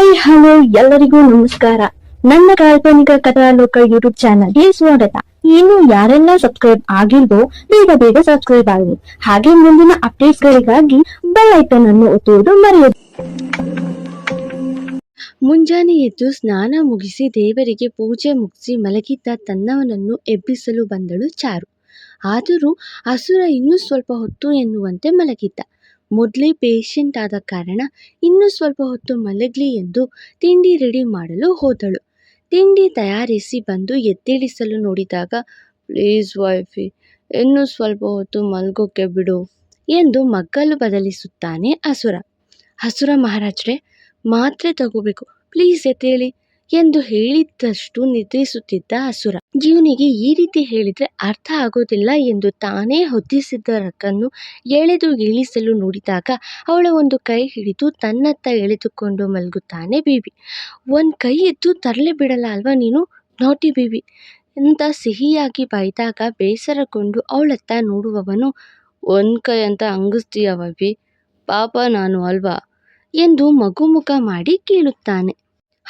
Hi, hello, ಎಲ್ಲರಿಗೂ ನಮಸ್ಕಾರ. ನನ್ನ ಕಾಲ್ಪನಿಕ ಕಥಾಲೋಕ ಯೂಟ್ಯೂಬ್ ಚಾನಲ್ಗೆ ಸ್ವಾಗತ. ಇನ್ನು ಯಾರೆಲ್ಲ ಸಬ್ಸ್ಕ್ರೈಬ್ ಆಗಿಲ್ವೋ, ಬೇಗ ಬೇಗ ಸಬ್ಸ್ಕ್ರೈಬ್ ಆಗಿ ಹಾಗೆ ಮುಂದಿನ ಅಪ್ಡೇಟ್ಸ್ ಗಳಿಗಾಗಿ ಬೆಲ್ ಐಕನ್ ಅನ್ನು ಒತ್ತುವುದು ಮರೆಯದು. ಮುಂಜಾನೆ ಎದ್ದು ಸ್ನಾನ ಮುಗಿಸಿ ದೇವರಿಗೆ ಪೂಜೆ ಮುಗಿಸಿ ಮಲಗಿದ್ದ ತನ್ನವನನ್ನು ಎಬ್ಬಿಸಲು ಬಂದಳು ಚಾರು. ಆದರೂ ಹಸುರ ಇನ್ನೂ ಸ್ವಲ್ಪ ಹೊತ್ತು ಎನ್ನುವಂತೆ ಮಲಗಿದ್ದ. ಮೊದಲೇ ಪೇಷಂಟ್ ಆದ ಕಾರಣ ಇನ್ನೂ ಸ್ವಲ್ಪ ಹೊತ್ತು ಮಲಗಲಿ ಎಂದು ತಿಂಡಿ ರೆಡಿ ಮಾಡಲು ಹೋದಳು. ತಿಂಡಿ ತಯಾರಿಸಿ ಬಂದು ಎದ್ದೇಳಿಸಲು ನೋಡಿದಾಗ ಪ್ಲೀಸ್ ವೈಫಿ ಇನ್ನೂ ಸ್ವಲ್ಪ ಹೊತ್ತು ಮಲ್ಗೋಕೆ ಬಿಡು ಎಂದು ಮಗ್ಗಲು ಬದಲಿಸುತ್ತಾನೆ ಹಸುರ. "ಹಸುರ ಮಹಾರಾಜ್ರೆ, ಮಾತ್ರೆ ತಗೋಬೇಕು. ಪ್ಲೀಸ್ ಎದ್ದೇಳಿ. ಎಂದು ಹೇಳಿದ್ದಷ್ಟು ನಿದ್ರಿಸುತ್ತಿದ್ದ ಅಸುರ. ಜೀವನಿಗೆ ಈ ರೀತಿ ಹೇಳಿದ್ರೆ ಅರ್ಥ ಆಗೋದಿಲ್ಲ ಎಂದು ತಾನೇ ಹೊತ್ತಿಸಿದ್ದ ರಕ್ಕನ್ನು ಎಳೆದು ಇಳಿಸಲು ನೋಡಿದಾಗ ಅವಳ ಒಂದು ಕೈ ಹಿಡಿದು ತನ್ನತ್ತ ಎಳೆದುಕೊಂಡು ಮಲಗುತ್ತಾನೆ ಬೀಬಿ ಒಂದು ಕೈ ಎದ್ದು ತರಲೆ ಬಿಡಲ್ಲ ಅಲ್ವಾ ನೀನು? ನಾಟಿ ಬೀಬಿ ಅಂತ ಸಿಹಿಯಾಗಿ ಬೈದಾಗ ಬೇಸರಗೊಂಡು ಅವಳತ್ತ ನೋಡುವವನು, ಒಂದು ಕೈ ಅಂತ ಅಂಗಿಸ್ತೀಯ ಬೀಬಿ ಪಾಪ ನಾನು ಅಲ್ವಾ ಎಂದು ಮಗುಮುಖ ಮಾಡಿ ಕೇಳುತ್ತಾನೆ.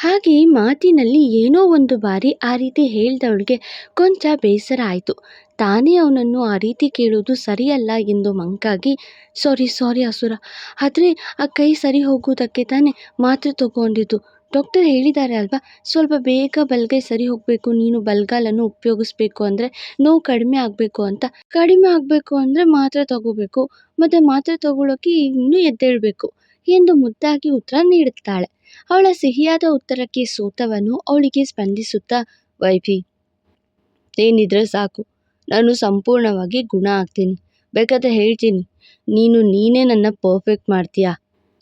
ಹಾಗೆ ಮಾತಿನಲ್ಲಿ ಏನೋ ಒಂದು ಬಾರಿ ಆ ರೀತಿ ಹೇಳಿದವಳಿಗೆ ಕೊಂಚ ಬೇಸರ ಆಯಿತು. ತಾನೇ ಅವನನ್ನು ಆ ರೀತಿ ಕೇಳೋದು ಸರಿಯಲ್ಲ ಎಂದು ಮಂಕಾಗಿ, ಸಾರಿ ಸಾರಿ ಅಸುರ. ಆದರೆ ಆ ಕೈ ಸರಿ ಹೋಗುವುದಕ್ಕೆ ತಾನೇ ಮಾತ್ರೆ ತಗೊಂಡಿದ್ದು. ಡಾಕ್ಟರ್ ಹೇಳಿದ್ದಾರೆ ಅಲ್ವಾ, ಸ್ವಲ್ಪ ಬೇಗ ಬಲಗೈ ಸರಿ ಹೋಗಬೇಕು. ನೀನು ಬಲ್ಗಾಲನ್ನು ಉಪಯೋಗಿಸ್ಬೇಕು ಅಂದರೆ ನೋವು ಕಡಿಮೆ ಆಗಬೇಕು ಅಂತ. ಕಡಿಮೆ ಆಗಬೇಕು ಅಂದರೆ ಮಾತ್ರೆ ತಗೋಬೇಕು. ಮತ್ತು ಮಾತ್ರೆ ತಗೊಳ್ಳೋಕ್ಕೆ ಇನ್ನೂ ಎದ್ದೇಳಬೇಕು. ಎಂದು ಮುದ್ದಾಗಿ ಉತ್ತರ ನೀಡುತ್ತಾಳೆ. ಅವಳ ಸಿಹಿಯಾದ ಉತ್ತರಕ್ಕೆ ಸೋತವನು ಅವಳಿಗೆ ಸ್ಪಂದಿಸುತ್ತಾ, ವೈಫಿ, ಏನಿದ್ರೆ ಸಾಕು. ನಾನು ಸಂಪೂರ್ಣವಾಗಿ ಗುಣ ಆಗ್ತೀನಿ. ಬೇಕಾದ್ರೆ ಹೇಳ್ತೀನಿ. ನೀನು ನೀನೇ ನನ್ನ ಪರ್ಫೆಕ್ಟ್ ಮಾಡ್ತೀಯಾ?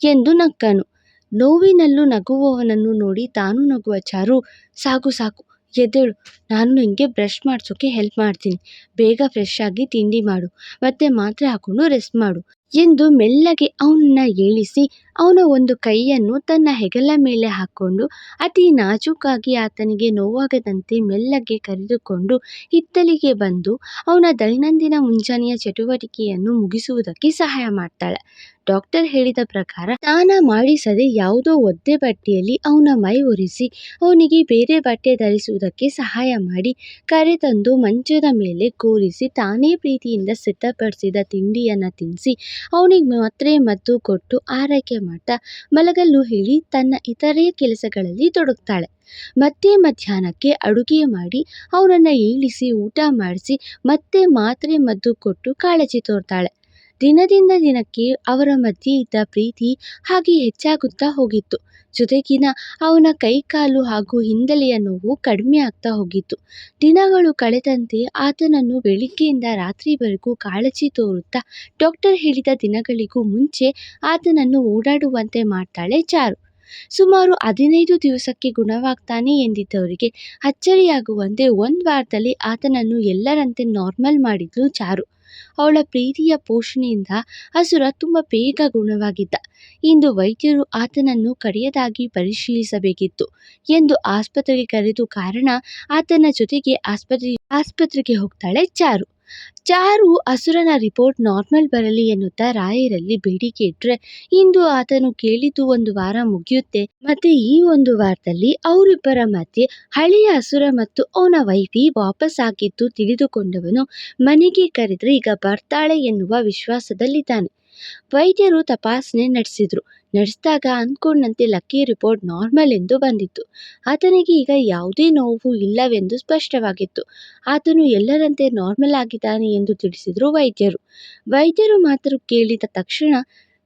ಎಂದು ನಕ್ಕನು. ನೋವಿನಲ್ಲೂ ನಗುವವನನ್ನು ನೋಡಿ ತಾನು ನಗುವ ಚಾರು, ಸಾಕು ಸಾಕು. ಎದ್ದೇಳು. ನಾನು ನಿಮಗೆ ಬ್ರಷ್ ಮಾಡಿಸೋಕ್ಕೆ ಹೆಲ್ಪ್ ಮಾಡ್ತೀನಿ. ಬೇಗ ಫ್ರೆಶ್ ಆಗಿ ತಿಂಡಿ ಮಾಡು. ಮತ್ತೆ ಮಾತ್ರೆ ಹಾಕೊಂಡು ರೆಸ್ಟ್ ಮಾಡು. ಎಂದು ಮೆಲ್ಲಗೆ ಅವನನ್ನ ಏಳಿಸಿ ಅವನ ಒಂದು ಕೈಯನ್ನು ತನ್ನ ಹೆಗಲ ಮೇಲೆ ಹಾಕ್ಕೊಂಡು ಅತಿ ನಾಜೂಕಾಗಿ ಆತನಿಗೆ ನೋವಾಗದಂತೆ ಮೆಲ್ಲಗೆ ಕರೆದುಕೊಂಡು ಹಿತ್ತಲಿಗೆ ಬಂದು ಅವನ ದೈನಂದಿನ ಮುಂಜಾನೆಯ ಚಟುವಟಿಕೆಯನ್ನು ಮುಗಿಸುವುದಕ್ಕೆ ಸಹಾಯ ಮಾಡ್ತಾಳೆ. ಡಾಕ್ಟರ್ ಹೇಳಿದ ಪ್ರಕಾರ ಸ್ನಾನ ಮಾಡಿಸದೆ ಯಾವುದೋ ಒದ್ದೆ ಬಟ್ಟೆಯಲ್ಲಿ ಅವನ ಮೈ ಒರೆಸಿ ಅವನಿಗೆ ಬೇರೆ ಬಟ್ಟೆ ಧರಿಸುವುದಕ್ಕೆ ಸಹಾಯ ಮಾಡಿ ಕರೆತಂದು ಮಂಚದ ಮೇಲೆ ಕೂರಿಸಿ ತಾನೇ ಪ್ರೀತಿಯಿಂದ ಸಿದ್ಧಪಡಿಸಿದ ತಿಂಡಿಯನ್ನು ತಿನ್ನಿಸಿ ಅವನಿಗೆ ಮಾತ್ರೆ ಮದ್ದು ಕೊಟ್ಟು ಆರೈಕೆ ಮಾಡ್ತಾ ಮಲಗಲು ಹೇಳಿ ತನ್ನ ಇತರೆ ಕೆಲಸಗಳಲ್ಲಿ ತೊಡಗ್ತಾಳೆ. ಮತ್ತೆ ಮಧ್ಯಾಹ್ನಕ್ಕೆ ಅಡುಗೆ ಮಾಡಿ ಅವನನ್ನು ಏಳಿಸಿ ಊಟ ಮಾಡಿಸಿ ಮತ್ತೆ ಮಾತ್ರೆ ಮದ್ದು ಕೊಟ್ಟು ಕಾಳಜಿ ತೋರ್ತಾಳೆ. ದಿನದಿಂದ ದಿನಕ್ಕೆ ಅವರ ಮಧ್ಯೆ ಇದ್ದ ಪ್ರೀತಿ ಹಾಗೆ ಹೆಚ್ಚಾಗುತ್ತಾ ಹೋಗಿತ್ತು. ಜೊತೆಗಿನ ಅವನ ಕೈಕಾಲು ಹಾಗೂ ಹಿಂದಲೆಯ ನೋವು ಕಡಿಮೆ ಆಗ್ತಾ ಹೋಗಿತ್ತು. ದಿನಗಳು ಕಳೆದಂತೆ ಆತನನ್ನು ಬೆಳಿಗ್ಗೆಯಿಂದ ರಾತ್ರಿವರೆಗೂ ಕಾಳಜಿ ತೋರುತ್ತಾ ಡಾಕ್ಟರ್ ಹೇಳಿದ ದಿನಗಳಿಗೂ ಮುಂಚೆ ಆತನನ್ನು ಓಡಾಡುವಂತೆ ಮಾಡ್ತಾಳೆ ಚಾರು. ಸುಮಾರು ಹದಿನೈದು ದಿವಸಕ್ಕೆ ಗುಣವಾಗ್ತಾನೆ ಎಂದಿದ್ದವರಿಗೆ ಅಚ್ಚರಿಯಾಗುವಂತೆ ಒಂದು ವಾರದಲ್ಲಿ ಆತನನ್ನು ಎಲ್ಲರಂತೆ ನಾರ್ಮಲ್ ಮಾಡಿದ್ಲು ಚಾರು. ಅವಳ ಪ್ರೀತಿಯ ಪೋಷಣೆಯಿಂದ ಅಸುರ ತುಂಬ ಬೇಗ ಗುಣವಾಗಿದ್ದ. ಇಂದು ವೈದ್ಯರು ಆತನನ್ನು ಕಡೆಯದಾಗಿ ಪರಿಶೀಲಿಸಬೇಕಿತ್ತು ಎಂದು ಆಸ್ಪತ್ರೆಗೆ ಕರೆದು ಕಾರಣ, ಆತನ ಜೊತೆಗೆ ಆಸ್ಪತ್ರೆ, ಆಸ್ಪತ್ರೆಗೆ ಹೋಗ್ತಾಳೆ ಚಾರು. ಚಾರು ಅಸುರನ ರಿಪೋರ್ಟ್ ನಾರ್ಮಲ್ ಬರಲಿ ಎನ್ನುತ್ತಾ ರಾಯರಲ್ಲಿ ಬೇಡಿಕೆ ಇಟ್ರೆ ಇಂದು ಆತನು ಕೇಳಿದ್ದು ಒಂದು ವಾರ ಮುಗಿಯುತ್ತೆ. ಮತ್ತೆ ಈ ಒಂದು ವಾರದಲ್ಲಿ ಅವರಿಬ್ಬರ ಮಧ್ಯೆ ಹಳೆಯ ಅಸುರ ಮತ್ತು ಅವನ ವೈಫಿ ವಾಪಸ್ ಆಗಿದ್ದು ತಿಳಿದುಕೊಂಡವನು ಮನೆಗೆ ಕರೆದ್ರೆ ಈಗ ಬರ್ತಾಳೆ ಎನ್ನುವ ವಿಶ್ವಾಸದಲ್ಲಿದ್ದಾನೆ. ವೈದ್ಯರು ತಪಾಸಣೆ ನಡೆಸಿದ್ರು. ನಡೆಸಿದಾಗ ಅಂದ್ಕೊಂಡಂತೆ ಲಕ್ಕಿ ರಿಪೋರ್ಟ್ ನಾರ್ಮಲ್ ಎಂದು ಬಂದಿತ್ತು. ಆತನಿಗೆ ಈಗ ಯಾವುದೇ ನೋವು ಇಲ್ಲವೆಂದು ಸ್ಪಷ್ಟವಾಗಿತ್ತು. ಆತನು ಎಲ್ಲರಂತೆ ನಾರ್ಮಲ್ ಆಗಿದ್ದಾನೆ ಎಂದು ತಿಳಿಸಿದರು ವೈದ್ಯರು. ವೈದ್ಯರು ಮಾತ್ರ ಕೇಳಿದ ತಕ್ಷಣ,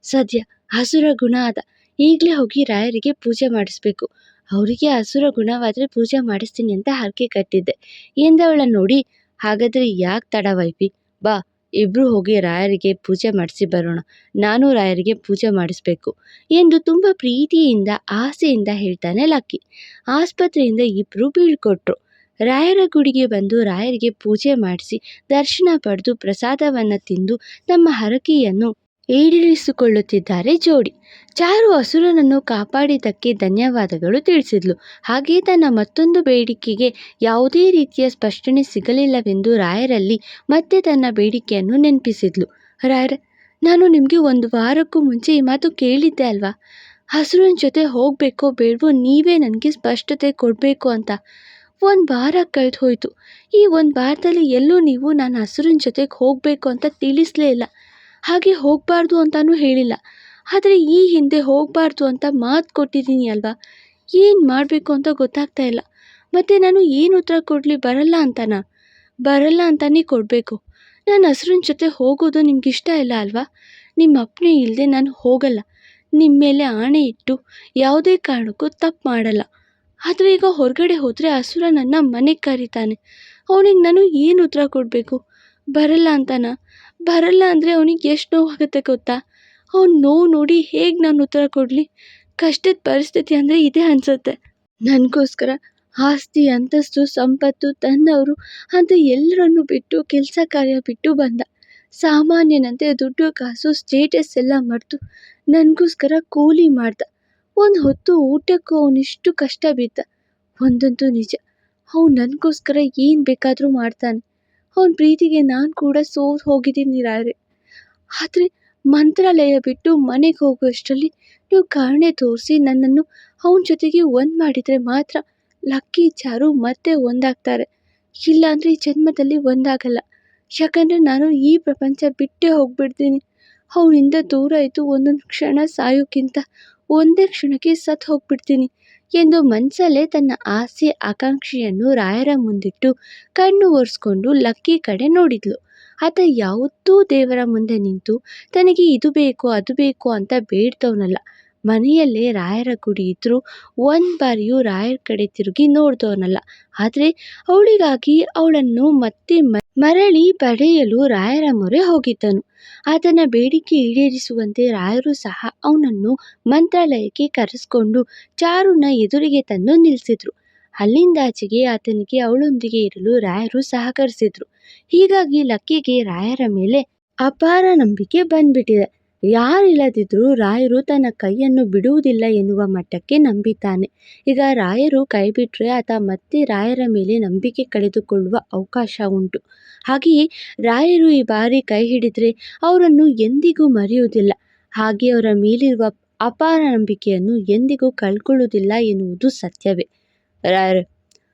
ಸದ್ಯ ಹಸುರ ಗುಣ ಆದ ಈಗಲೇ ಹೋಗಿ ರಾಯರಿಗೆ ಪೂಜೆ ಮಾಡಿಸ್ಬೇಕು. ಅವರಿಗೆ ಹಸುರ ಗುಣವಾದರೆ ಪೂಜೆ ಮಾಡಿಸ್ತೀನಿ ಅಂತ ಹರಕೆ ಕಟ್ಟಿದ್ದೆ. ಎಂದವಳ ನೋಡಿ, ಹಾಗಾದರೆ ಯಾಕೆ ತಡ ವೈಫಿ? ಬಾ ಇಬ್ಬರು ಹೋಗಿ ರಾಯರಿಗೆ ಪೂಜೆ ಮಾಡಿಸಿ ಬರೋಣ. ನಾನು ರಾಯರಿಗೆ ಪೂಜೆ ಮಾಡಿಸ್ಬೇಕು ಎಂದು ತುಂಬ ಪ್ರೀತಿಯಿಂದ, ಆಸೆಯಿಂದ ಹೇಳ್ತಾನೆ ಲಕ್ಕಿ. ಆಸ್ಪತ್ರೆಯಿಂದ ಇಬ್ಬರು ಬೀಳ್ಕೊಟ್ರು. ರಾಯರ ಗುಡಿಗೆ ಬಂದು ರಾಯರಿಗೆ ಪೂಜೆ ಮಾಡಿಸಿ ದರ್ಶನ ಪಡೆದು ಪ್ರಸಾದವನ್ನು ತಿಂದು ತಮ್ಮ ಹರಕೆಯನ್ನು ಈಡೇರಿಸಿಕೊಳ್ಳುತ್ತಿದ್ದಾರೆ ಜೋಡಿ. ಚಾರು ಹಸುರನನ್ನು ಕಾಪಾಡಿದ್ದಕ್ಕೆ ಧನ್ಯವಾದಗಳು ತಿಳಿಸಿದ್ಲು. ಹಾಗೆ ತನ್ನ ಮತ್ತೊಂದು ಬೇಡಿಕೆಗೆ ಯಾವುದೇ ರೀತಿಯ ಸ್ಪಷ್ಟನೆ ಸಿಗಲಿಲ್ಲವೆಂದು ರಾಯರಲ್ಲಿ ಮತ್ತೆ ತನ್ನ ಬೇಡಿಕೆಯನ್ನು ನೆನಪಿಸಿದ್ಲು. ರಾಯರ, ನಾನು ನಿಮಗೆ ಒಂದು ವಾರಕ್ಕೂ ಮುಂಚೆ ಈ ಮಾತು ಕೇಳಿದ್ದೆ ಅಲ್ವಾ? ಹಸುರನ ಜೊತೆ ಹೋಗಬೇಕೋ ಬೇಡವೋ ನೀವೇ ನನಗೆ ಸ್ಪಷ್ಟತೆ ಕೊಡಬೇಕು ಅಂತ. ಒಂದು ವಾರ ಹೋಯಿತು. ಈ ಒಂದು ವಾರದಲ್ಲಿ ಎಲ್ಲೂ ನೀವು ನಾನು ಹಸುರನ ಜೊತೆಗೆ ಹೋಗಬೇಕು ಅಂತ ತಿಳಿಸಲೇ ಇಲ್ಲ. ಹಾಗೆ ಹೋಗಬಾರ್ದು ಅಂತಲೂ ಹೇಳಿಲ್ಲ. ಆದರೆ ಈ ಹಿಂದೆ ಹೋಗಬಾರ್ದು ಅಂತ ಮಾತು ಕೊಟ್ಟಿದ್ದೀನಿ ಅಲ್ವಾ? ಏನು ಮಾಡಬೇಕು ಅಂತ ಗೊತ್ತಾಗ್ತಾ ಇಲ್ಲ. ಮತ್ತು ನಾನು ಏನು ಉತ್ತರ ಕೊಡಲಿ, ಬರಲ್ಲ ಅಂತನಾ? ಬರಲ್ಲ ಅಂತಲೇ ಕೊಡಬೇಕು. ನಾನು ಹಸ್ರಿನ ಜೊತೆ ಹೋಗೋದು ನಿಮ್ಗೆ ಇಷ್ಟ ಇಲ್ಲ ಅಲ್ವಾ? ನಿಮ್ಮ ಅಪ್ಪನೆ ಇಲ್ಲದೆ ನಾನು ಹೋಗಲ್ಲ. ನಿಮ್ಮ ಮೇಲೆ ಆಣೆ ಇಟ್ಟು ಯಾವುದೇ ಕಾರಣಕ್ಕೂ ತಪ್ಪು ಮಾಡಲ್ಲ. ಆದರೆ ಈಗ ಹೊರಗಡೆ ಹೋದರೆ ಹಸುರ ನನ್ನ ಮನೆಗೆ ಕರೀತಾನೆ. ಅವನಿಗೆ ನಾನು ಏನು ಉತ್ತರ ಕೊಡಬೇಕು? ಬರಲ್ಲ ಅಂತನಾ? ಬರಲ್ಲ ಅಂದರೆ ಅವನಿಗೆ ಎಷ್ಟು ನೋವಾಗುತ್ತೆ ಗೊತ್ತಾ? ಅವ್ನ ನೋವು ನೋಡಿ ಹೇಗೆ ನಾನು ಉತ್ತರ ಕೊಡಲಿ? ಕಷ್ಟದ ಪರಿಸ್ಥಿತಿ ಅಂದರೆ ಇದೇ ಅನಿಸುತ್ತೆ. ನನಗೋಸ್ಕರ ಆಸ್ತಿ, ಅಂತಸ್ತು, ಸಂಪತ್ತು ತನ್ನವರು ಅಂತ ಎಲ್ಲರನ್ನು ಬಿಟ್ಟು, ಕೆಲಸ ಕಾರ್ಯ ಬಿಟ್ಟು ಬಂದ. ಸಾಮಾನ್ಯನಂತೆ ದುಡ್ಡು, ಕಾಸು ಸ್ಟೇಟಸ್ ಎಲ್ಲ ಮರೆತು ನನಗೋಸ್ಕರ ಕೂಲಿ ಮಾಡ್ದ. ಒಂದು ಹೊತ್ತು ಊಟಕ್ಕೂ ಅವನಿಷ್ಟು ಕಷ್ಟ ಬಿದ್ದ. ಒಂದಂತೂ ನಿಜ, ಅವ್ನು ನನಗೋಸ್ಕರ ಏನು ಬೇಕಾದರೂ ಮಾಡ್ತಾನೆ. ಅವನ ಪ್ರೀತಿಗೆ ನಾನು ಕೂಡ ಸೋತು ಹೋಗಿದ್ದೀನಿ ರಾಯರೇ ಆದರೆ ಮಂತ್ರಾಲಯ ಬಿಟ್ಟು ಮನೆಗೆ ಹೋಗುವಷ್ಟರಲ್ಲಿ ನೀವು ಕರುಣೆ ತೋರಿಸಿ ನನ್ನನ್ನು ಅವನ ಜೊತೆಗೆ ಒಂದು ಮಾಡಿದರೆ ಮಾತ್ರ ಲಕ್ಕಿ ಚಾರು ಮತ್ತೆ ಒಂದಾಗ್ತಾರೆ. ಇಲ್ಲಾಂದರೆ ಈ ಜನ್ಮದಲ್ಲಿ ಒಂದಾಗಲ್ಲ. ಯಾಕಂದರೆ ನಾನು ಈ ಪ್ರಪಂಚ ಬಿಟ್ಟೇ ಹೋಗ್ಬಿಡ್ತೀನಿ. ಅವನಿಂದ ದೂರ ಇದ್ದು ಒಂದೊಂದು ಕ್ಷಣ ಸಾಯೋಕ್ಕಿಂತ ಒಂದೇ ಕ್ಷಣಕ್ಕೆ ಸತ್ತು ಹೋಗ್ಬಿಡ್ತೀನಿ. ಎಂದು ಮನಸಲ್ಲೇ ತನ್ನ ಆಸೆ ಆಕಾಂಕ್ಷೆಯನ್ನು ರಾಯರ ಮುಂದಿಟ್ಟು ಕಣ್ಣು ಒರೆಸ್ಕೊಂಡು ಲಕ್ಕಿ ಕಡೆ ನೋಡಿದ್ಲು. ಆತ ಯಾವತ್ತೂ ದೇವರ ಮುಂದೆ ನಿಂತು, ತನಗೆ ಇದು ಬೇಕು, ಅದು ಬೇಕು ಅಂತ ಬೇಡ್ದವನಲ್ಲ ಮನೆಯಲ್ಲೇ ರಾಯರ ಗುಡಿ ಇದ್ದರೂ ಒಂದು ಬಾರಿಯೂ ರಾಯರ ಕಡೆ ತಿರುಗಿ ನೋಡ್ದವನಲ್ಲ. ಆದರೆ ಅವಳಿಗಾಗಿ ಅವಳನ್ನು ಮತ್ತೆ ಮರಳಿ ಪಡೆಯಲು ರಾಯರ ಮೊರೆ ಹೋಗಿದ್ದನು. ಆತನ ಬೇಡಿಕೆ ಈಡೇರಿಸುವಂತೆ ರಾಯರು ಸಹ ಅವನನ್ನು ಮಂತ್ರಾಲಯಕ್ಕೆ ಕರೆಸ್ಕೊಂಡು ಚಾರುನ ಎದುರಿಗೆ ತಂದು ನಿಲ್ಲಿಸಿದ್ರು ಅಲ್ಲಿಂದಾಚೆಗೆ ಆತನಿಗೆ ಅವಳೊಂದಿಗೆ ಇರಲು ರಾಯರು ಸಹಕರಿಸಿದ್ರು. ಹೀಗಾಗಿ ಲಕ್ಕಿಗೆ ರಾಯರ ಮೇಲೆ ಅಪಾರ ನಂಬಿಕೆ ಬಂದ್ಬಿಟ್ಟಿದೆ. ಯಾರಿಲ್ಲದಿದ್ರೂ ರಾಯರು ತನ್ನ ಕೈಯನ್ನು ಬಿಡುವುದಿಲ್ಲ ಎನ್ನುವ ಮಟ್ಟಕ್ಕೆ ನಂಬಿದ್ದಾನೆ. ಈಗ ರಾಯರು ಕೈ ಬಿಟ್ಟರೆ ಆತ ಮತ್ತೆ ರಾಯರ ಮೇಲೆ ನಂಬಿಕೆ ಕಳೆದುಕೊಳ್ಳುವ ಅವಕಾಶ ಉಂಟು. ಹಾಗೆಯೇ ರಾಯರು ಈ ಬಾರಿ ಕೈ ಹಿಡಿದರೆ ಅವರನ್ನು ಎಂದಿಗೂ ಮರೆಯುವುದಿಲ್ಲ. ಹಾಗೆ ಅವರ ಮೇಲಿರುವ ಅಪಾರ ನಂಬಿಕೆಯನ್ನು ಎಂದಿಗೂ ಕಳ್ಕೊಳ್ಳುವುದಿಲ್ಲ ಎನ್ನುವುದು ಸತ್ಯವೇ. ರಾಯರೇ,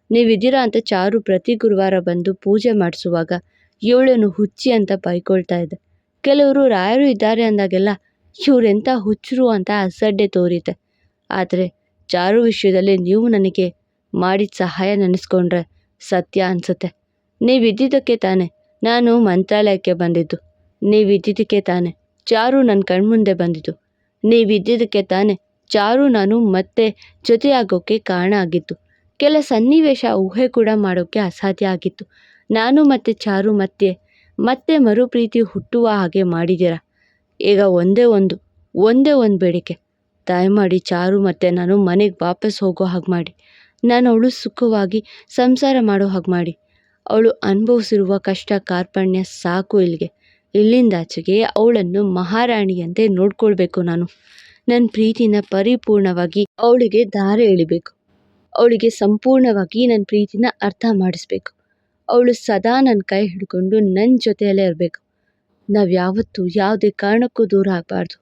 ನೀವಿದ್ದೀರಾ ಅಂತ ಚಾರು ಪ್ರತಿ ಗುರುವಾರ ಬಂದು ಪೂಜೆ ಮಾಡಿಸುವಾಗ ಏಳನ್ನು ಹುಚ್ಚಿ ಅಂತ ಬೈಕೊಳ್ತಾ ಇದೆ ಕೆಲವರು ರಾಯರು ಇದ್ದಾರೆ ಅಂದಾಗೆಲ್ಲ ಇವರೆಂಥ ಹುಚ್ಚರು ಅಂತ ಅಸಡ್ಡೆ ತೋರಿತೆ. ಆದರೆ ಚಾರು ವಿಷಯದಲ್ಲಿ ನೀವು ನನಗೆ ಮಾಡಿದ ಸಹಾಯ ನೆನೆಸ್ಕೊಂಡ್ರೆ ಸತ್ಯ ಅನಿಸುತ್ತೆ. ನೀವಿದ್ದಿದ್ದಕ್ಕೆ ತಾನೆ ನಾನು ಮಂತ್ರಾಲಯಕ್ಕೆ ಬಂದಿದ್ದು. ನೀವಿದ್ದಿದ್ದಕ್ಕೆ ತಾನೆ ಚಾರು ನನ್ನ ಕಣ್ಮುಂದೆ ಬಂದಿದ್ದು. ನೀವಿದ್ದಿದ್ದಕ್ಕೆ ತಾನೆ ಚಾರು ನಾನು ಮತ್ತೆ ಜೊತೆಯಾಗೋಕ್ಕೆ ಕಾರಣ ಆಗಿತ್ತು ಕೆಲ ಸನ್ನಿವೇಶ ಊಹೆ ಕೂಡ ಮಾಡೋಕ್ಕೆ ಅಸಾಧ್ಯ ಆಗಿತ್ತು. ನಾನು ಮತ್ತು ಚಾರು ಮತ್ತೆ ಮತ್ತೆ ಮರುಪ್ರೀತಿ ಹುಟ್ಟುವ ಹಾಗೆ ಮಾಡಿದ್ದೀರ? ಈಗ ಒಂದೇ ಒಂದು ಒಂದೇ ಒಂದು ಬೇಡಿಕೆ. ದಯಮಾಡಿ ಚಾರು ಮತ್ತು ನಾನು ಮನೆಗೆ ವಾಪಸ್ ಹೋಗೋ ಹಾಗೆ ಮಾಡಿ. ನಾನು ಅವಳು ಸುಖವಾಗಿ ಸಂಸಾರ ಮಾಡೋ ಹಾಗೆ ಮಾಡಿ. ಅವಳು ಅನುಭವಿಸಿರುವ ಕಷ್ಟ ಕಾರ್ಪಣ್ಯ ಸಾಕು ಇಲ್ಲಿಗೆ. ಇಲ್ಲಿಂದಾಚೆಗೆ ಅವಳನ್ನು ಮಹಾರಾಣಿಯಂತೆ ನೋಡ್ಕೊಳ್ಬೇಕು ನಾನು. ನನ್ನ ಪ್ರೀತಿನ ಪರಿಪೂರ್ಣವಾಗಿ ಅವಳಿಗೆ ದಾರೆ ಎಳಿಬೇಕು. ಅವಳಿಗೆ ಸಂಪೂರ್ಣವಾಗಿ ನನ್ನ ಪ್ರೀತಿನ ಅರ್ಥ ಮಾಡಿಸ್ಬೇಕು. ಅವಳು ಸದಾ ನನ್ನ ಕೈ ಹಿಡ್ಕೊಂಡು ನನ್ನ ಜೊತೆಯಲ್ಲೇ ಇರಬೇಕು. ನಾವು ಯಾವತ್ತೂ ಯಾವುದೇ ಕಾರಣಕ್ಕೂ ದೂರ ಆಗಬಾರ್ದು.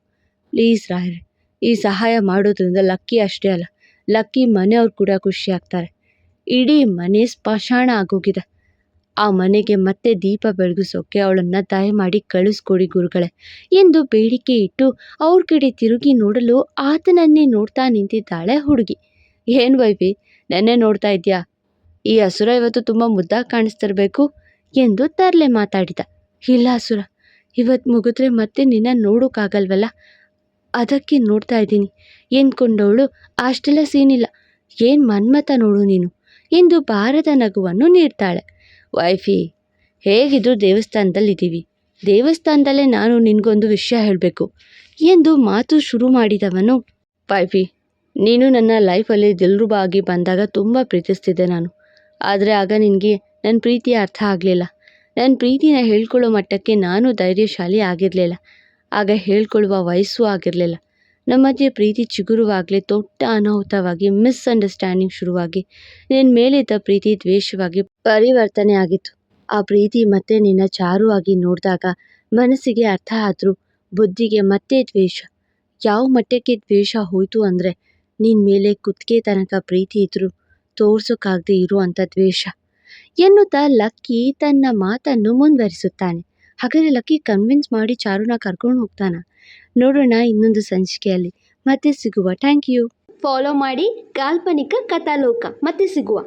ಪ್ಲೀಸ್ ರಾಯರೇ ಈ ಸಹಾಯ ಮಾಡೋದ್ರಿಂದ ಲಕ್ಕಿ ಅಷ್ಟೇ ಅಲ್ಲ, ಲಕ್ಕಿ ಮನೆಯವ್ರು ಕೂಡ ಖುಷಿ ಆಗ್ತಾರೆ. ಇಡೀ ಮನೆ ಸ್ಮಶಾನ ಆಗೋಗಿದೆ. ಆ ಮನೆಗೆ ಮತ್ತೆ ದೀಪ ಬೆಳಗಿಸೋಕೆ ಅವಳನ್ನು ದಯಮಾಡಿ ಕಳಿಸ್ಕೊಡಿ ಗುರುಗಳೇ. ಎಂದು ಬೇಡಿಕೆ ಇಟ್ಟು ಅವ್ರ ಕಡೆ ತಿರುಗಿ ನೋಡಲು ಆತನನ್ನೇ ನೋಡ್ತಾ ನಿಂತಿದ್ದಾಳೆ ಹುಡುಗಿ. ಏನು ವೈಫಿ ನೆನ್ನೆ ನೋಡ್ತಾ ಇದೆಯಾ? ಈ ಹಸುರ ಇವತ್ತು ತುಂಬ ಮುದ್ದಾಗಿ ಕಾಣಿಸ್ತಿರ್ಬೇಕು ಎಂದು ತರಲೆ ಮಾತಾಡಿದ. ಇಲ್ಲ ಹಸುರ ಇವತ್ತು ಮುಗಿದ್ರೆ ಮತ್ತೆ ನಿನ್ನ ನೋಡೋಕ್ಕಾಗಲ್ವಲ್ಲ ಅದಕ್ಕೆ ನೋಡ್ತಾ ಇದ್ದೀನಿ. ಎಂದ್ಕೊಂಡವಳು, ಅಷ್ಟೆಲ್ಲ ಸೀನಿಲ್ಲ ಏನು ಮನ್ಮತ ನೋಡು ನೀನು? ಎಂದು ಭಾರದ ನಗುವನ್ನು ನೀಡ್ತಾಳೆ. ವೈಫಿ, ಹೇಗಿದ್ರು ದೇವಸ್ಥಾನದಲ್ಲಿದ್ದೀವಿ. ದೇವಸ್ಥಾನದಲ್ಲೇ ನಾನು ನಿನಗೊಂದು ವಿಷಯ ಹೇಳಬೇಕು ಎಂದು ಮಾತು ಶುರು ಮಾಡಿದವನು. ವೈಫಿ, ನೀನು ನನ್ನ ಲೈಫಲ್ಲಿ ದಿಲ್ರುಬಾಗಿ ಬಂದಾಗ ತುಂಬ ಪ್ರೀತಿಸ್ತಿದ್ದೆ ನಾನು. ಆದರೆ ಆಗ ನಿನಗೆ ನನ್ನ ಪ್ರೀತಿ ಅರ್ಥ ಆಗಲಿಲ್ಲ. ನನ್ನ ಪ್ರೀತಿನ ಹೇಳ್ಕೊಳ್ಳೋ ಮಟ್ಟಕ್ಕೆ ನಾನು ಧೈರ್ಯಶಾಲಿ ಆಗಿರಲಿಲ್ಲ. ಆಗ ಹೇಳ್ಕೊಳ್ಳುವ ವಯಸ್ಸು ಆಗಿರಲಿಲ್ಲ. ನಮ್ಮ ಮಧ್ಯೆ ಪ್ರೀತಿ ಚಿಗುರುವಾಗಲೇ ದೊಡ್ಡ ಅನಾಹುತವಾಗಿ ಮಿಸ್ಅಂಡರ್ಸ್ಟ್ಯಾಂಡಿಂಗ್ ಶುರುವಾಗಿ ನಿನ್ನ ಮೇಲಿದ್ದ ಪ್ರೀತಿ ದ್ವೇಷವಾಗಿ ಪರಿವರ್ತನೆ ಆಗಿತ್ತು. ಆ ಪ್ರೀತಿ ಮತ್ತೆ ನಿನ್ನ ಚಾರು ಆಗಿ ನೋಡಿದಾಗ ಮನಸ್ಸಿಗೆ ಅರ್ಥ ಆದರೂ ಬುದ್ಧಿಗೆ ಮತ್ತೆ ದ್ವೇಷ. ಯಾವ ಮಟ್ಟಕ್ಕೆ ದ್ವೇಷ ಹೋಯಿತು ಅಂದರೆ ನಿನ್ನ ಮೇಲೆ ಕುತ್ತಿಗೆ ತನಕ ಪ್ರೀತಿ ಇದ್ದರೂ ತೋರ್ಸೋಕ್ಕಾಗದೇ ಇರುವಂಥ ದ್ವೇಷ. ಎನ್ನುತ್ತಾ ಲಕ್ಕಿ ತನ್ನ ಮಾತನ್ನು ಮುಂದುವರಿಸುತ್ತಾನೆ. ಹಾಗಾದರೆ ಲಕ್ಕಿ ಕನ್ವಿನ್ಸ್ ಮಾಡಿ ಚಾರುನ ಕರ್ಕೊಂಡು ಹೋಗ್ತಾನ. ನೋಡೋಣ ಇನ್ನೊಂದು ಸಂಚಿಕೆಯಲ್ಲಿ. ಮತ್ತೆ ಸಿಗುವ. ಥ್ಯಾಂಕ್ ಯು ಫಾಲೋ ಮಾಡಿ ಕಾಲ್ಪನಿಕ ಕಥಾಲೋಕ. ಮತ್ತೆ ಸಿಗುವ.